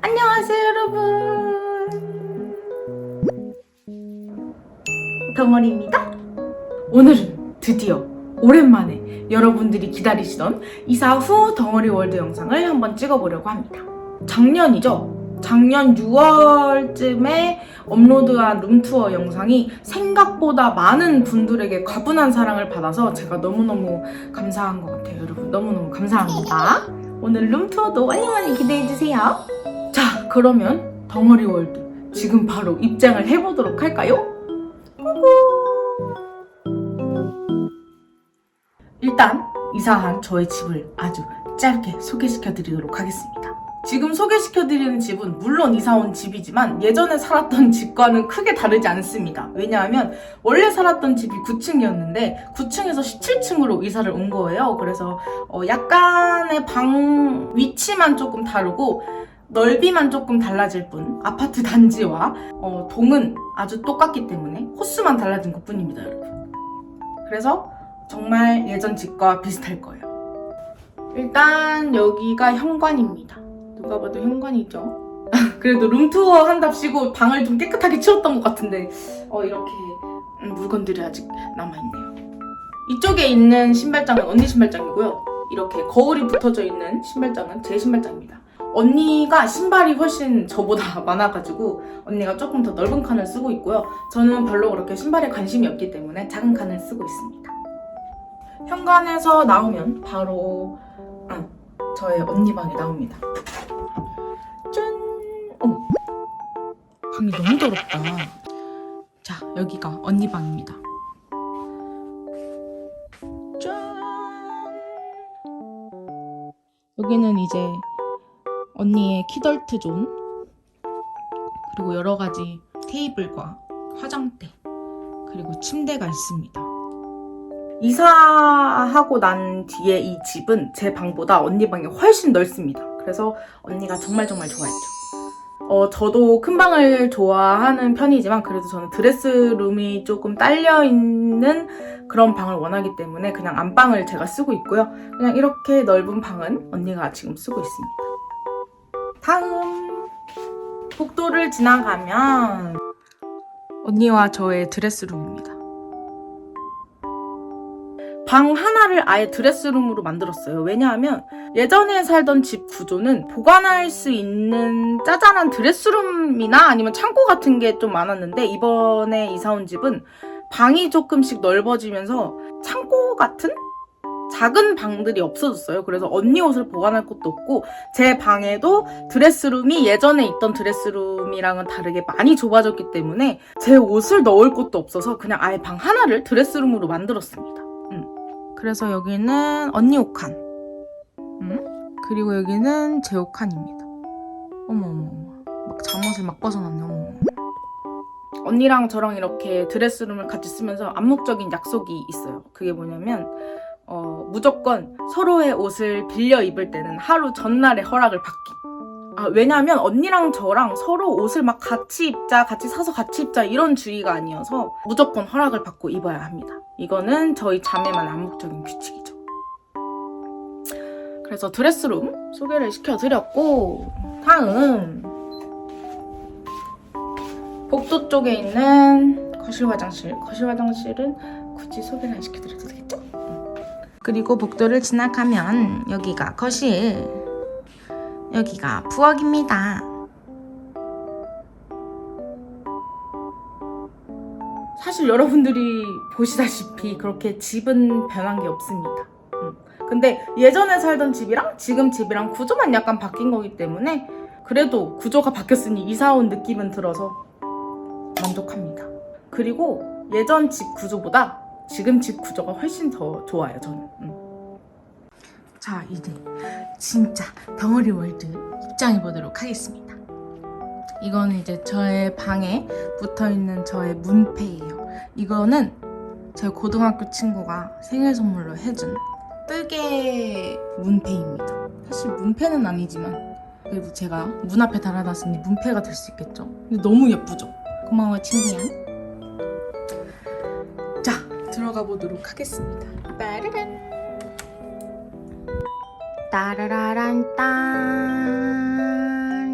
안녕하세요 여러분. 덩어리입니다. 오늘은 드디어 오랜만에 여러분들이 기다리시던 이사 후 덩어리 월드 영상을 한번 찍어보려고 합니다. 작년이죠 작년 6월쯤에 업로드한 룸투어 영상이 생각보다 많은 분들에게 과분한 사랑을 받아서 제가 너무너무 감사한 것 같아요 여러분 너무너무 감사합니다 오늘 룸투어도 많이 많이 기대해주세요 자, 그러면 덩어리 월드 지금 바로 입장을 해보도록 할까요? 일단 이사한 저의 집을 아주 짧게 소개시켜 드리도록 하겠습니다. 지금 소개시켜드리는 집은 물론 이사온 집이지만 예전에 살았던 집과는 크게 다르지 않습니다. 왜냐하면 원래 살았던 집이 9층이었는데 9층에서 17층으로 이사를 온 거예요. 그래서 어, 약간의 방 위치만 조금 다르고 넓이만 조금 달라질 뿐 아파트 단지와 어, 동은 아주 똑같기 때문에 호수만 달라진 것 뿐입니다 여러분 그래서 정말 예전 집과 비슷할 거예요 일단 여기가 현관입니다 누가 봐도 현관이죠 그래도 룸투어 한답시고 방을 좀 깨끗하게 치웠던 것 같은데 어, 이렇게 음, 물건들이 아직 남아있네요 이쪽에 있는 신발장은 언니 신발장이고요 이렇게 거울이 붙어져 있는 신발장은 제 신발장입니다 언니가 신발이 훨씬 저보다 많아가지고 언니가 조금 더 넓은 칸을 쓰고 있고요. 저는 별로 그렇게 신발에 관심이 없기 때문에 작은 칸을 쓰고 있습니다. 현관에서 나오면 바로 아, 저의 언니 방이 나옵니다. 짠! 어머, 방이 너무 더럽다. 자, 여기가 언니 방입니다. 짠! 여기는 이제 언니의 키덜트 존 그리고 여러 가지 테이블과 화장대 그리고 침대가 있습니다. 이사하고 난 뒤에 이 집은 제 방보다 언니 방이 훨씬 넓습니다. 그래서 언니가 정말 정말 좋아했죠. 어, 저도 큰 방을 좋아하는 편이지만 그래도 저는 드레스룸이 조금 딸려 있는 그런 방을 원하기 때문에 그냥 안방을 제가 쓰고 있고요. 그냥 이렇게 넓은 방은 언니가 지금 쓰고 있습니다. 다음 복도를 지나가면 언니와 저의 드레스룸입니다. 방 하나를 아예 드레스룸으로 만들었어요. 왜냐하면 예전에 살던 집 구조는 보관할 수 있는 짜잘한 드레스룸이나 아니면 창고 같은 게 좀 많았는데 이번에 이사 온 집은 방이 조금씩 넓어지면서 창고 같은 작은 방들이 없어졌어요. 그래서 언니 옷을 보관할 곳도 없고 제 방에도 드레스룸이 예전에 있던 드레스룸이랑은 다르게 많이 좁아졌기 때문에 제 옷을 넣을 곳도 없어서 그냥 아예 방 하나를 드레스룸으로 만들었습니다. 음. 그래서 여기는 언니 옷 칸. 음? 그리고 여기는 제 옷 칸입니다. 어머 어머 어머. 막 잠옷을 막 벗어놨네. 어머. 언니랑 저랑 이렇게 드레스룸을 같이 쓰면서 암묵적인 약속이 있어요. 그게 뭐냐면 어, 무조건 서로의 옷을 빌려 입을 때는 하루 전날에 허락을 받기. 아, 왜냐면 언니랑 저랑 서로 옷을 막 같이 입자, 같이 사서 같이 입자 이런 주의가 아니어서 무조건 허락을 받고 입어야 합니다. 이거는 저희 자매만 암묵적인 규칙이죠. 그래서 드레스룸 소개를 시켜드렸고, 다음. 복도 쪽에 있는 거실 화장실. 거실 화장실은 굳이 소개를 안 시켜드려도 되겠죠? 그리고 복도를 지나가면 여기가 거실, 여기가 부엌입니다. 사실 여러분들이 보시다시피 그렇게 집은 변한 게 없습니다. 음. 근데 예전에 살던 집이랑 지금 집이랑 구조만 약간 바뀐 거기 때문에 그래도 구조가 바뀌었으니 이사 온 느낌은 들어서 만족합니다. 그리고 예전 집 구조보다 지금 집 구조가 훨씬 더 좋아요, 저는. 음. 자, 이제 진짜 덩어리 월드 입장해 보도록 하겠습니다. 이거는 이제 저의 방에 붙어 있는 저의 문패예요. 이거는 제 고등학교 친구가 생일 선물로 해준 뜨개 문패입니다. 사실 문패는 아니지만 그래도 제가 문 앞에 달아놨으니 문패가 될 수 있겠죠. 근데 너무 예쁘죠? 고마워 친구야. 들어가 보도록 하겠습니다. 빠르란. 따라라란 딴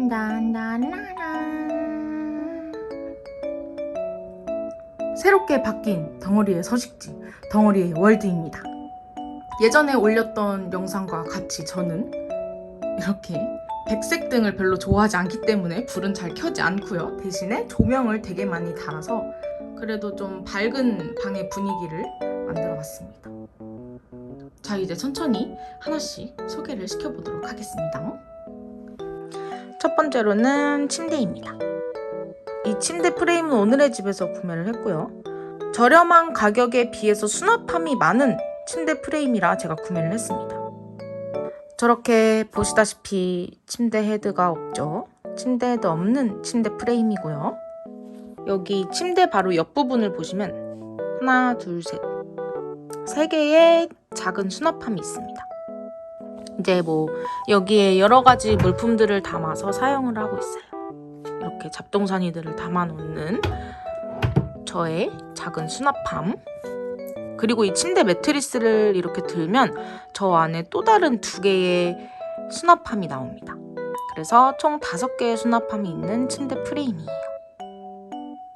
딴딴라란 새롭게 바뀐 덩어리의 서식지 덩어리의 월드입니다. 예전에 올렸던 영상과 같이 저는 이렇게 백색 등을 별로 좋아하지 않기 때문에 불은 잘 켜지 않고요. 대신에 조명을 되게 많이 달아서 그래도 좀 밝은 방의 분위기를 만들어 봤습니다. 자, 이제 천천히 하나씩 소개를 시켜보도록 하겠습니다. 첫 번째로는 침대입니다. 이 침대 프레임은 오늘의 집에서 구매를 했고요. 저렴한 가격에 비해서 수납함이 많은 침대 프레임이라 제가 구매를 했습니다. 저렇게 보시다시피 침대 헤드가 없죠. 침대 헤드 없는 침대 프레임이고요. 여기 침대 바로 옆부분을 보시면 하나, 둘, 셋. 세 개의 작은 수납함이 있습니다. 이제 뭐 여기에 여러 가지 물품들을 담아서 사용을 하고 있어요. 이렇게 잡동사니들을 담아 놓는 저의 작은 수납함. 그리고 이 침대 매트리스를 이렇게 들면 저 안에 또 다른 두 개의 수납함이 나옵니다. 그래서 총 다섯 개의 수납함이 있는 침대 프레임이에요.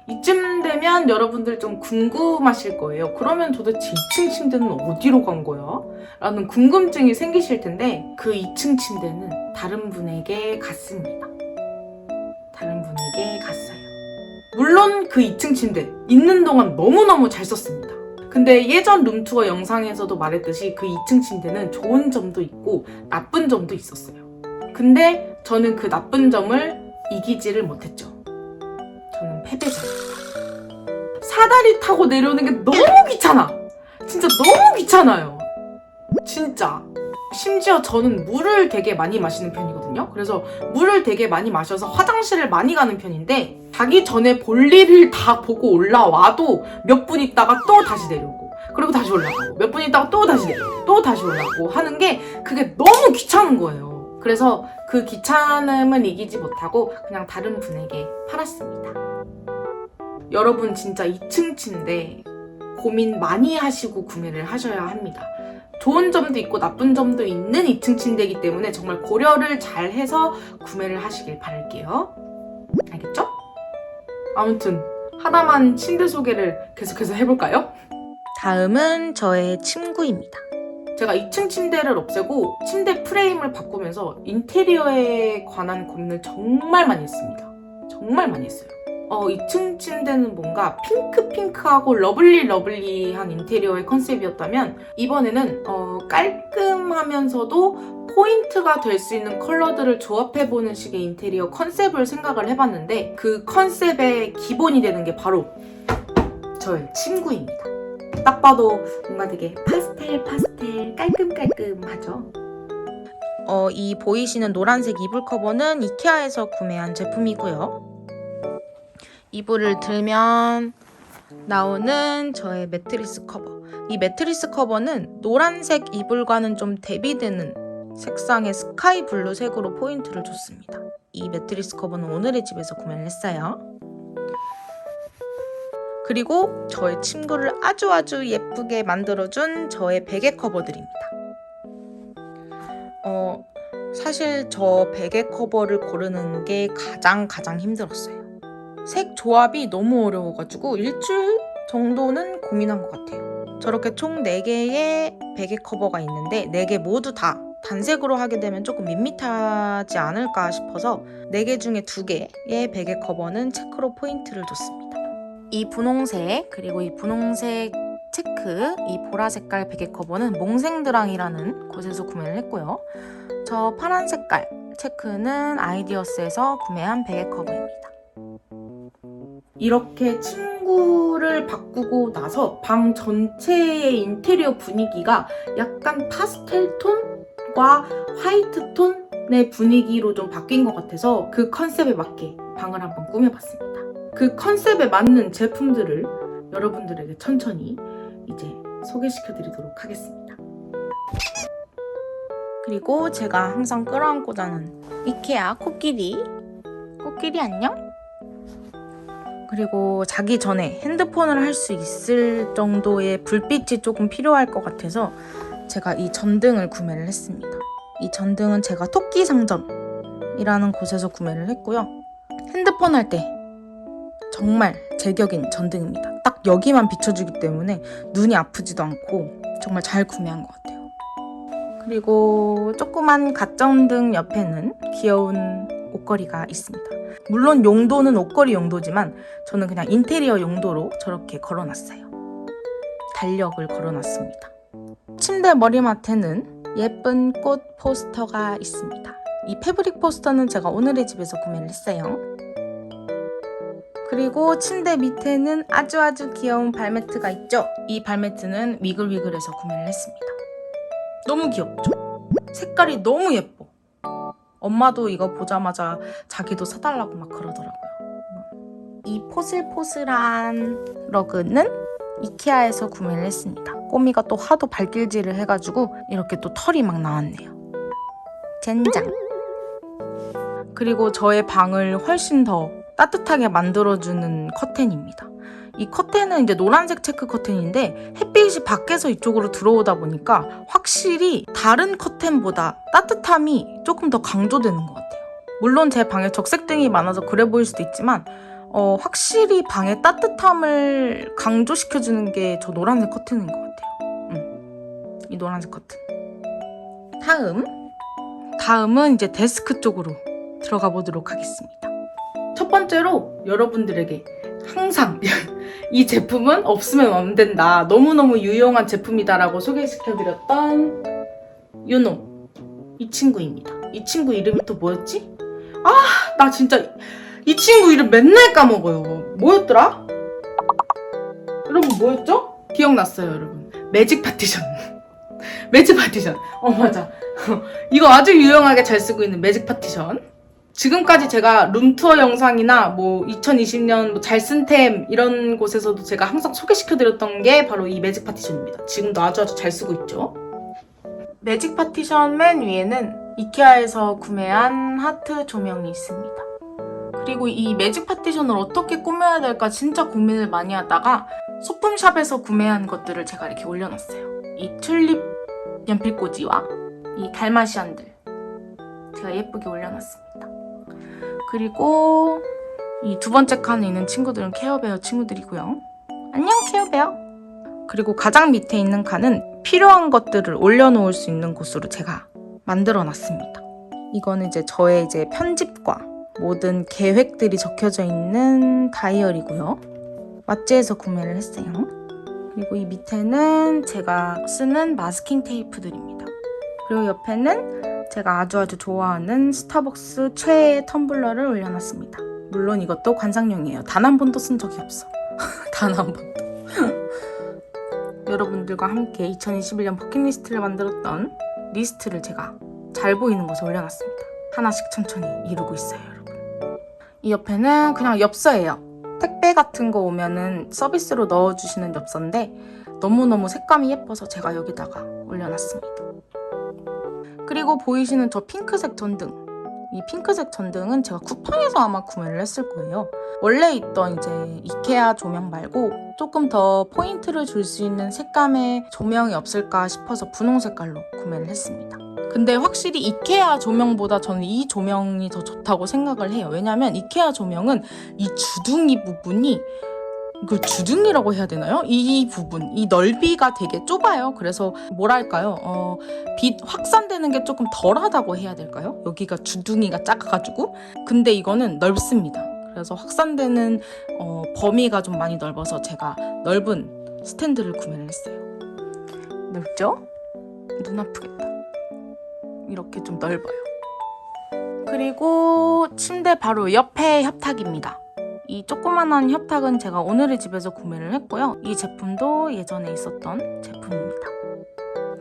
이쯤 되면 여러분들 좀 궁금하실 거예요. 그러면 도대체 2층 침대는 어디로 간 거야? 라는 궁금증이 생기실 텐데 그 2층 침대는 다른 분에게 갔습니다. 다른 분에게 갔어요. 물론 그 2층 침대 있는 동안 너무너무 잘 썼습니다. 근데 예전 룸투어 영상에서도 말했듯이 그 2층 침대는 좋은 점도 있고 나쁜 점도 있었어요. 근데 저는 그 나쁜 점을 이기지를 못했죠. 저는 패배자입니다. 사다리 타고 내려오는 게 너무 귀찮아. 진짜 너무 귀찮아요. 진짜. 심지어 저는 물을 되게 많이 마시는 편이거든요. 그래서 물을 되게 많이 마셔서 화장실을 많이 가는 편인데 자기 전에 볼일을 다 보고 올라와도 몇 분 있다가 또 다시 내려오고 그리고 다시 올라가고 몇 분 있다가 또 다시 내려오고 또 다시 올라가고 하는 게 그게 너무 귀찮은 거예요. 그래서 그 귀찮음은 이기지 못하고 그냥 다른 분에게 팔았습니다. 여러분 진짜 2층 침대 고민 많이 하시고 구매를 하셔야 합니다. 좋은 점도 있고 나쁜 점도 있는 2층 침대이기 때문에 정말 고려를 잘 해서 구매를 하시길 바랄게요. 알겠죠? 아무튼 하나만 침대 소개를 계속해서 해볼까요? 다음은 저의 침구입니다. 제가 2층 침대를 없애고 침대 프레임을 바꾸면서 인테리어에 관한 고민을 정말 많이 했습니다. 정말 많이 했어요. 어, 2층 침대는 뭔가 핑크핑크하고 러블리 러블리한 인테리어의 컨셉이었다면 이번에는 어, 깔끔하면서도 포인트가 될 수 있는 컬러들을 조합해보는 식의 인테리어 컨셉을 생각을 해봤는데 그 컨셉의 기본이 되는 게 바로 저의 침구입니다. 딱 봐도 뭔가 되게 파스텔 파스텔 깔끔깔끔하죠. 어, 이 보이시는 노란색 이불 커버는 이케아에서 구매한 제품이고요. 이불을 들면 나오는 저의 매트리스 커버. 이 매트리스 커버는 노란색 이불과는 좀 대비되는 색상의 스카이 블루 색으로 포인트를 줬습니다. 이 매트리스 커버는 오늘의 집에서 구매를 했어요. 그리고 저의 침구를 아주 아주 예쁘게 만들어준 저의 베개 커버들입니다. 어, 사실 저 베개 커버를 고르는 게 가장 가장 힘들었어요. 색 조합이 너무 어려워가지고 일주일 정도는 고민한 것 같아요. 저렇게 총 4개의 베개 커버가 있는데 4개 모두 다 단색으로 하게 되면 조금 밋밋하지 않을까 싶어서 4개 중에 2개의 베개 커버는 체크로 포인트를 줬습니다. 이 분홍색 그리고 이 분홍색 체크 이 보라 색깔 베개 커버는 몽생드랑이라는 곳에서 구매를 했고요. 저 파란 색깔 체크는 아이디어스에서 구매한 베개 커버입니다. 이렇게 침구를 바꾸고 나서 방 전체의 인테리어 분위기가 약간 파스텔 톤과 화이트 톤의 분위기로 좀 바뀐 것 같아서 그 컨셉에 맞게 방을 한번 꾸며봤습니다. 그 컨셉에 맞는 제품들을 여러분들에게 천천히 이제 소개시켜 드리도록 하겠습니다. 그리고 제가 항상 끌어안고 자는 이케아 코끼리 코끼리 안녕? 그리고 자기 전에 핸드폰을 할 수 있을 정도의 불빛이 조금 필요할 것 같아서 제가 이 전등을 구매를 했습니다. 이 전등은 제가 토끼 상점이라는 곳에서 구매를 했고요. 핸드폰 할 때 정말 제격인 전등입니다. 딱 여기만 비춰주기 때문에 눈이 아프지도 않고 정말 잘 구매한 것 같아요. 그리고 조그만 갓전등 옆에는 귀여운 옷걸이가 있습니다. 물론 용도는 옷걸이 용도지만 저는 그냥 인테리어 용도로 저렇게 걸어놨어요. 달력을 걸어놨습니다. 침대 머리맡에는 예쁜 꽃 포스터가 있습니다. 이 패브릭 포스터는 제가 오늘의 집에서 구매를 했어요. 그리고 침대 밑에는 아주 아주 귀여운 발매트가 있죠. 이 발매트는 위글위글에서 구매를 했습니다. 너무 귀엽죠? 색깔이 너무 예뻐. 엄마도 이거 보자마자 자기도 사달라고 막 그러더라고요. 이 포슬포슬한 러그는 이케아에서 구매를 했습니다. 꼬미가 또 하도 발길질을 해가지고 이렇게 또 털이 막 나왔네요. 젠장. 그리고 저의 방을 훨씬 더 따뜻하게 만들어주는 커튼입니다. 이 커튼은 이제 노란색 체크 커튼인데 햇빛이 밖에서 이쪽으로 들어오다 보니까 확실히 다른 커튼보다 따뜻함이 조금 더 강조되는 것 같아요. 물론 제 방에 적색등이 많아서 그래 보일 수도 있지만 어, 확실히 방의 따뜻함을 강조시켜주는 게 저 노란색 커튼인 것 같아요. 음, 이 노란색 커튼. 다음, 다음은 이제 데스크 쪽으로 들어가 보도록 하겠습니다. 첫 번째로 여러분들에게 항상 이 제품은 없으면 안 된다. 너무너무 유용한 제품이다라고 소개시켜드렸던 유노. 이 친구입니다. 이 친구 이름이 또 뭐였지? 아, 나 진짜 이 친구 이름 맨날 까먹어요. 뭐였더라? 여러분 뭐였죠? 기억났어요, 여러분. 매직 파티션. 매직 파티션. 어, 맞아. 이거 아주 유용하게 잘 쓰고 있는 매직 파티션. 지금까지 제가 룸투어 영상이나 뭐 2020년 뭐 잘쓴템 이런 곳에서도 제가 항상 소개시켜드렸던 게 바로 이 매직 파티션입니다. 지금도 아주 아주 잘 쓰고 있죠. 매직 파티션 맨 위에는 이케아에서 구매한 하트 조명이 있습니다. 그리고 이 매직 파티션을 어떻게 꾸며야 될까 진짜 고민을 많이 하다가 소품샵에서 구매한 것들을 제가 이렇게 올려놨어요. 이 튤립 연필꽂이와 이 달마시안들 제가 예쁘게 올려놨습니다. 그리고 이 두 번째 칸에 있는 친구들은 케어베어 친구들이고요. 안녕 케어베어. 그리고 가장 밑에 있는 칸은 필요한 것들을 올려놓을 수 있는 곳으로 제가 만들어 놨습니다. 이거는 이제 저의 이제 편집과 모든 계획들이 적혀져 있는 다이어리고요. 왓츠에서 구매를 했어요. 그리고 이 밑에는 제가 쓰는 마스킹 테이프들입니다. 그리고 옆에는 제가 아주 아주 좋아하는 스타벅스 최애 텀블러를 올려놨습니다. 물론 이것도 관상용이에요. 단 한 번도 쓴 적이 없어. 단 한 번도. 여러분들과 함께 2021년 버킷리스트를 만들었던 리스트를 제가 잘 보이는 곳에 올려놨습니다. 하나씩 천천히 이루고 있어요, 여러분. 이 옆에는 그냥 엽서예요. 택배 같은 거 오면은 서비스로 넣어주시는 엽서인데 너무너무 색감이 예뻐서 제가 여기다가 올려놨습니다. 그리고 보이시는 저 핑크색 전등. 이 핑크색 전등은 제가 쿠팡에서 아마 구매를 했을 거예요. 원래 있던 이제 이케아 조명 말고 조금 더 포인트를 줄 수 있는 색감의 조명이 없을까 싶어서 분홍 색깔로 구매를 했습니다. 근데 확실히 이케아 조명보다 저는 이 조명이 더 좋다고 생각을 해요. 왜냐면 이케아 조명은 이 주둥이 부분이 그 주둥이라고 해야 되나요? 이 부분, 이 넓이가 되게 좁아요. 그래서 뭐랄까요? 어, 빛 확산되는 게 조금 덜하다고 해야 될까요? 여기가 주둥이가 작아가지고. 근데 이거는 넓습니다. 그래서 확산되는 어, 범위가 좀 많이 넓어서 제가 넓은 스탠드를 구매를 했어요. 넓죠? 눈 아프겠다. 이렇게 좀 넓어요. 그리고 침대 바로 옆에 협탁입니다. 이 조그만한 협탁은 제가 오늘의 집에서 구매를 했고요. 이 제품도 예전에 있었던 제품입니다.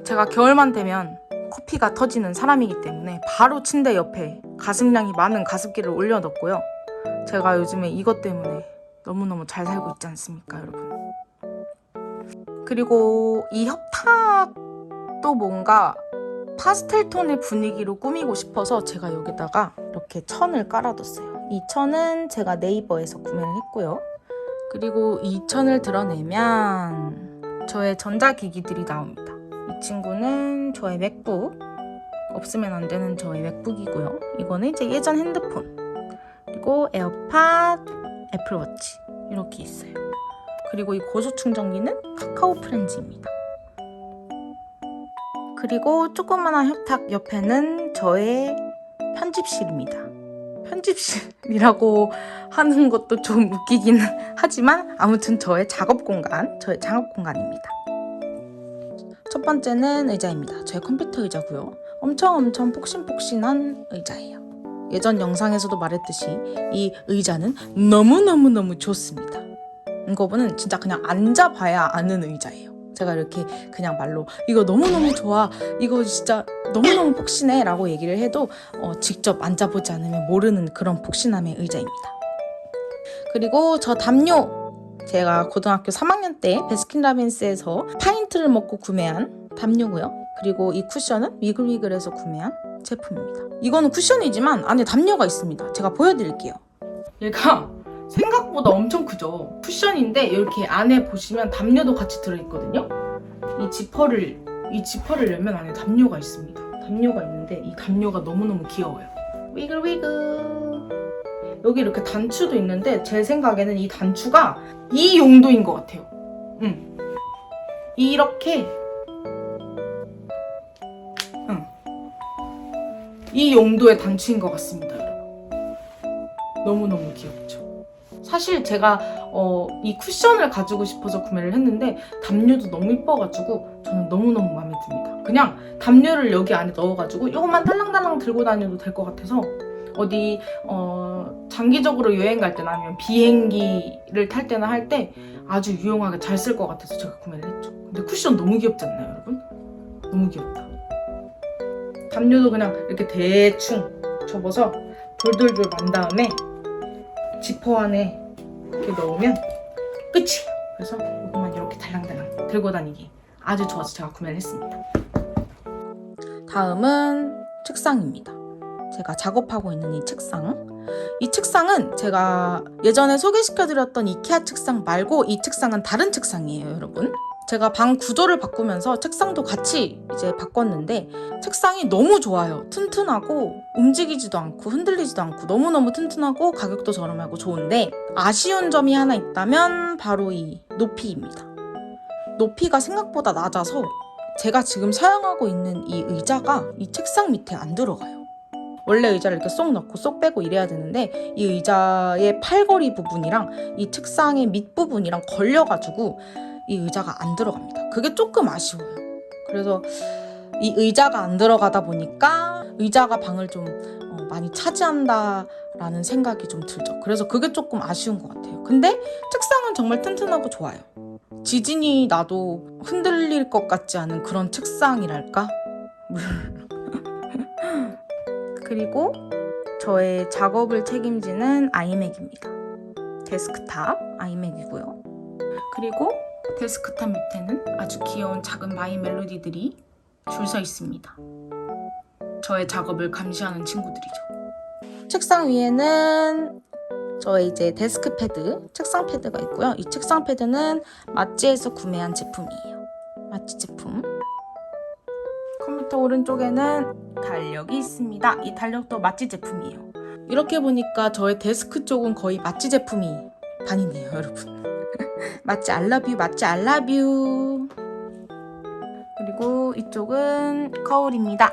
제가 겨울만 되면 코피가 터지는 사람이기 때문에 바로 침대 옆에 가습량이 많은 가습기를 올려뒀고요. 제가 요즘에 이것 때문에 너무너무 잘 살고 있지 않습니까, 여러분? 그리고 이 협탁도 뭔가 파스텔 톤의 분위기로 꾸미고 싶어서 제가 여기다가 이렇게 천을 깔아뒀어요. 이 천은 제가 네이버에서 구매를 했고요. 그리고 2천을 드러내면 저의 전자기기들이 나옵니다. 이 친구는 저의 맥북, 없으면 안 되는 저의 맥북이고요. 이거는 이제 예전 핸드폰, 그리고 에어팟, 애플워치 이렇게 있어요. 그리고 이 고속 충전기는 카카오 프렌즈입니다. 그리고 조그마한 협탁 옆에는 저의 편집실입니다. 편집실이라고 하는 것도 좀 웃기긴 하지만 아무튼 저의 작업 공간, 저의 작업 공간입니다. 첫 번째는 의자입니다. 저의 컴퓨터 의자고요. 엄청 엄청 폭신폭신한 의자예요. 예전 영상에서도 말했듯이 이 의자는 너무너무너무 좋습니다. 이거는 진짜 그냥 앉아봐야 아는 의자예요. 제가 이렇게 그냥 말로 이거 너무너무 좋아 이거 진짜 너무너무 폭신해 라고 얘기를 해도 어, 직접 앉아보지 않으면 모르는 그런 폭신함의 의자입니다. 그리고 저 담요 제가 고등학교 3학년 때 베스킨라빈스에서 파인트를 먹고 구매한 담요고요. 그리고 이 쿠션은 위글위글에서 구매한 제품입니다. 이거는 쿠션이지만 안에 담요가 있습니다. 제가 보여드릴게요. 얘가 생각보다 엄청 크죠. 쿠션인데 이렇게 안에 보시면 담요도 같이 들어있거든요. 이 지퍼를 이 지퍼를 열면 안에 담요가 있습니다. 담요가 있는데 이 담요가 너무너무 귀여워요. 위글 위글. 여기 이렇게 단추도 있는데 제 생각에는 이 단추가 이 용도인 것 같아요. 응. 이렇게 응. 이 용도의 단추인 것 같습니다. 너무너무 귀엽죠. 사실 제가 어, 이 쿠션을 가지고 싶어서 구매를 했는데 담요도 너무 이뻐가지고 저는 너무너무 마음에 듭니다. 그냥 담요를 여기 안에 넣어가지고 이것만 딸랑딸랑 들고 다녀도 될 것 같아서 어디 어, 장기적으로 여행 갈 때나 아니면 비행기를 탈 때나 할 때 아주 유용하게 잘 쓸 것 같아서 제가 구매를 했죠. 근데 쿠션 너무 귀엽지 않나요, 여러분? 너무 귀엽다. 담요도 그냥 이렇게 대충 접어서 돌돌돌 만 다음에 지퍼 안에 이렇게 넣으면 끝이에요. 그래서 이것만 이렇게 달랑달랑 들고 다니기 아주 좋아서 제가 구매를 했습니다. 다음은 책상입니다. 제가 작업하고 있는 이 책상. 이 책상은 제가 예전에 소개시켜드렸던 이케아 책상 말고 이 책상은 다른 책상이에요, 여러분. 제가 방 구조를 바꾸면서 책상도 같이 이제 바꿨는데 책상이 너무 좋아요. 튼튼하고 움직이지도 않고 흔들리지도 않고 너무너무 튼튼하고 가격도 저렴하고 좋은데 아쉬운 점이 하나 있다면 바로 이 높이입니다. 높이가 생각보다 낮아서 제가 지금 사용하고 있는 이 의자가 이 책상 밑에 안 들어가요. 원래 의자를 이렇게 쏙 넣고 쏙 빼고 이래야 되는데 이 의자의 팔걸이 부분이랑 이 책상의 밑부분이랑 걸려가지고 이 의자가 안 들어갑니다. 그게 조금 아쉬워요. 그래서 이 의자가 안 들어가다 보니까 의자가 방을 좀 어, 많이 차지한다라는 생각이 좀 들죠. 그래서 그게 조금 아쉬운 것 같아요. 근데 책상은 정말 튼튼하고 좋아요. 지진이 나도 흔들릴 것 같지 않은 그런 책상이랄까? 그리고 저의 작업을 책임지는 아이맥입니다. 데스크탑 아이맥이고요. 그리고 데스크탑 밑에는 아주 귀여운 작은 마이 멜로디들이 줄 서 있습니다. 저의 작업을 감시하는 친구들이죠. 책상 위에는 저의 이제 데스크 패드, 책상 패드가 있고요. 이 책상 패드는 마찌에서 구매한 제품이에요. 마찌 제품. 컴퓨터 오른쪽에는 달력이 있습니다. 이 달력도 마찌 제품이에요. 이렇게 보니까 저의 데스크 쪽은 거의 마찌 제품이 반이네요, 여러분. 마찌 알라뷰, 마찌 알라뷰. 그리고 이쪽은 거울입니다.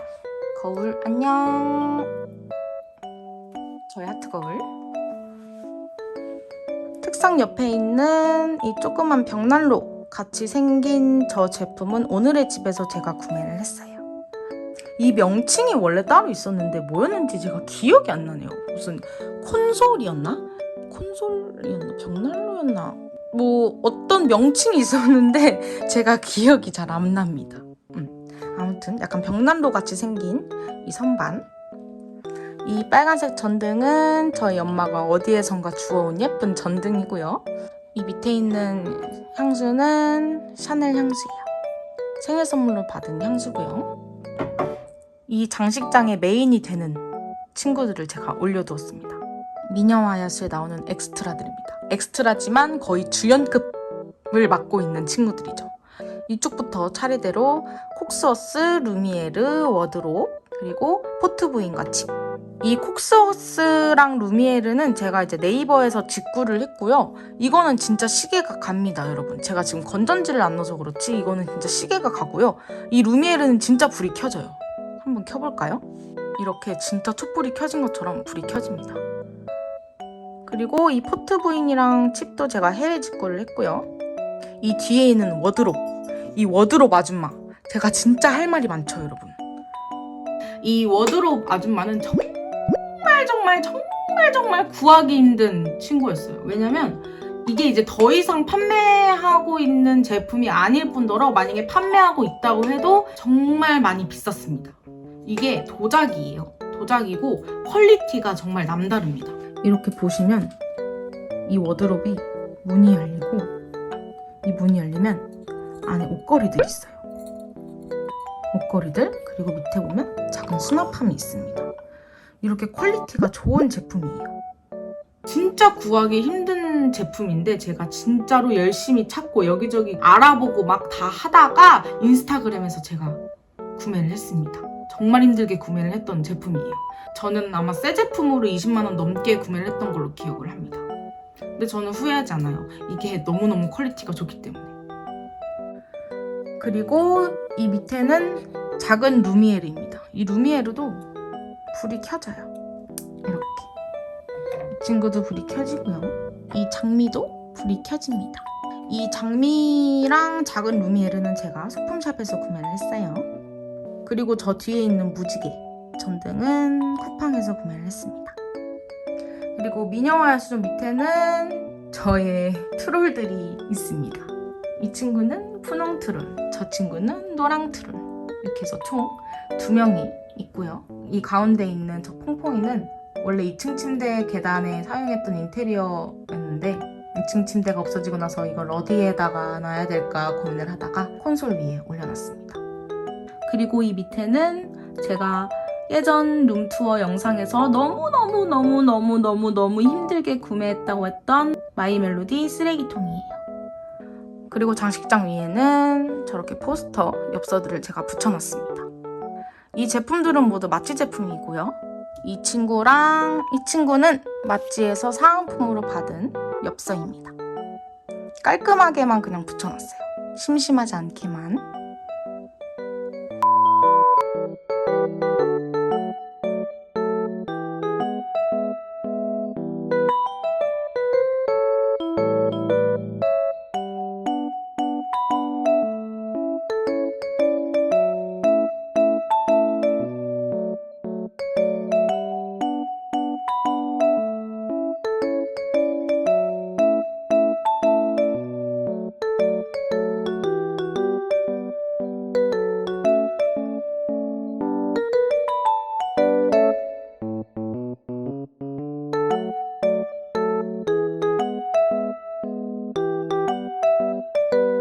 거울 안녕. 저의 하트 거울. 책상 옆에 있는 이 조그만 벽난로 같이 생긴 저 제품은 오늘의 집에서 제가 구매를 했어요. 이 명칭이 원래 따로 있었는데 뭐였는지 제가 기억이 안 나네요. 무슨 콘솔이었나? 콘솔이었나? 벽난로였나? 뭐 어떤 명칭이 있었는데 제가 기억이 잘 안 납니다. 음. 아무튼 약간 벽난로 같이 생긴 이 선반. 이 빨간색 전등은 저희 엄마가 어디에선가 주워온 예쁜 전등이고요. 이 밑에 있는 향수는 샤넬 향수예요. 생일 선물로 받은 향수고요. 이 장식장의 메인이 되는 친구들을 제가 올려두었습니다. 미녀와 야수에 나오는 엑스트라들입니다. 엑스트라지만 거의 주연급을 맡고 있는 친구들이죠. 이쪽부터 차례대로 콕스워스, 루미에르, 워드롭, 그리고 포트부인과 칩. 이 콕스워스랑 루미에르는 제가 이제 네이버에서 직구를 했고요. 이거는 진짜 시계가 갑니다, 여러분. 제가 지금 건전지를 안 넣어서 그렇지 이거는 진짜 시계가 가고요. 이 루미에르는 진짜 불이 켜져요. 한번 켜볼까요? 이렇게 진짜 촛불이 켜진 것처럼 불이 켜집니다. 그리고 이 포트 부인이랑 칩도 제가 해외 직구를 했고요. 이 뒤에 있는 워드롭. 이 워드롭 아줌마. 제가 진짜 할 말이 많죠, 여러분. 이 워드롭 아줌마는 정말 정말 정말 정말 구하기 힘든 친구였어요. 왜냐면 이게 이제 더 이상 판매하고 있는 제품이 아닐 뿐더러 만약에 판매하고 있다고 해도 정말 많이 비쌌습니다. 이게 도자기예요. 도자기고 퀄리티가 정말 남다릅니다. 이렇게 보시면 이 워드롭이 문이 열리고 이 문이 열리면 안에 옷걸이들이 있어요. 옷걸이들 그리고 밑에 보면 작은 수납함이 있습니다. 이렇게 퀄리티가 좋은 제품이에요. 진짜 구하기 힘든 제품인데 제가 진짜로 열심히 찾고 여기저기 알아보고 막 다 하다가 인스타그램에서 제가 구매를 했습니다. 정말 힘들게 구매를 했던 제품이에요. 저는 아마 새 제품으로 20만원 넘게 구매를 했던 걸로 기억을 합니다. 근데 저는 후회하지 않아요. 이게 너무너무 퀄리티가 좋기 때문에. 그리고 이 밑에는 작은 루미에르입니다. 이 루미에르도 불이 켜져요. 이렇게. 이 친구도 불이 켜지고요. 이 장미도 불이 켜집니다. 이 장미랑 작은 루미에르는 제가 소품샵에서 구매를 했어요. 그리고 저 뒤에 있는 무지개 전등은 쿠팡에서 구매를 했습니다. 그리고 미녀와 야수존 밑에는 저의 트롤들이 있습니다. 이 친구는 푸농 트롤, 저 친구는 노랑 트롤. 이렇게 해서 총 두 명이 있고요. 이 가운데 있는 저 퐁퐁이는 원래 2층 침대 계단에 사용했던 인테리어였는데 2층 침대가 없어지고 나서 이걸 어디에다가 놔야 될까 고민을 하다가 콘솔 위에 올려놨습니다. 그리고 이 밑에는 제가 예전 룸투어 영상에서 너무너무너무너무너무너무 힘들게 구매했다고 했던 마이 멜로디 쓰레기통이에요. 그리고 장식장 위에는 저렇게 포스터, 엽서들을 제가 붙여놨습니다. 이 제품들은 모두 마찌 제품이고요. 이 친구랑 이 친구는 마찌에서 사은품으로 받은 엽서입니다. 깔끔하게만 그냥 붙여놨어요. 심심하지 않게만.